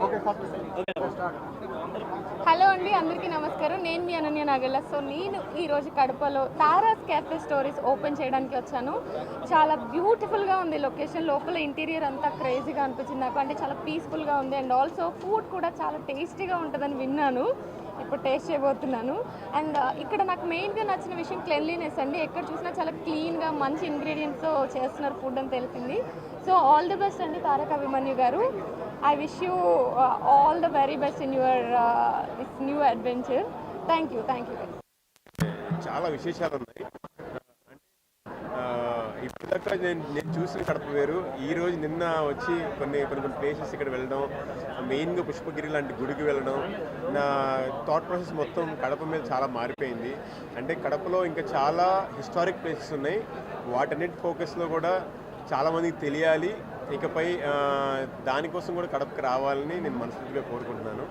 Okay, stop. Okay. Hello అండి అందరికీ నమస్కారం. నేను మీ అనన్య నాగల్ల సో నేను ఈరోజు కడపలో తారాస్ క్యాఫే స్టోరీస్ ఓపెన్ చేయడానికి వచ్చాను. చాలా బ్యూటిఫుల్గా ఉంది లొకేషన్ లోపల ఇంటీరియర్ అంతా క్రేజీగా అనిపించింది నాకు. అంటే చాలా పీస్ఫుల్గా ఉంది. అండ్ ఆల్సో ఫుడ్ కూడా చాలా టేస్టీగా ఉంటుందని విన్నాను. ఇప్పుడు టేస్ట్ చేయబోతున్నాను. అండ్ uh, ఇక్కడ నాకు మెయిన్గా నచ్చిన విషయం క్లెన్లీనెస్ అండి. ఎక్కడ చూసినా చాలా క్లీన్గా మంచి ఇంగ్రీడియంట్స్తో చేస్తున్నారు ఫుడ్ అని తెలిసింది. సో ఆల్ ది బెస్ట్ అండి తారక అభిమన్యు గారు. I wish you all the very best in your this new adventure thank you thank you చాలా విశేషాలు ఉన్నాయి. ఇప్పటిదాకా నేను నేను చూసిన కడప వేరు. ఈరోజు నిన్న వచ్చి కొన్ని కొన్ని కొన్ని ప్లేసెస్ ఇక్కడ వెళ్ళడం మెయిన్గా పుష్పగిరి లాంటి గుడికి వెళ్ళడం నా థాట్ ప్రాసెస్ మొత్తం కడప మీద చాలా మారిపోయింది. అంటే కడపలో ఇంకా చాలా హిస్టారిక్ ప్లేసెస్ ఉన్నాయి. వాటన్నిటి ఫోకస్లో కూడా చాలామందికి తెలియాలి. ఇకపై దానికోసం కూడా కడపకి రావాలని నేను మనస్ఫూర్తిగా కోరుకుంటున్నాను.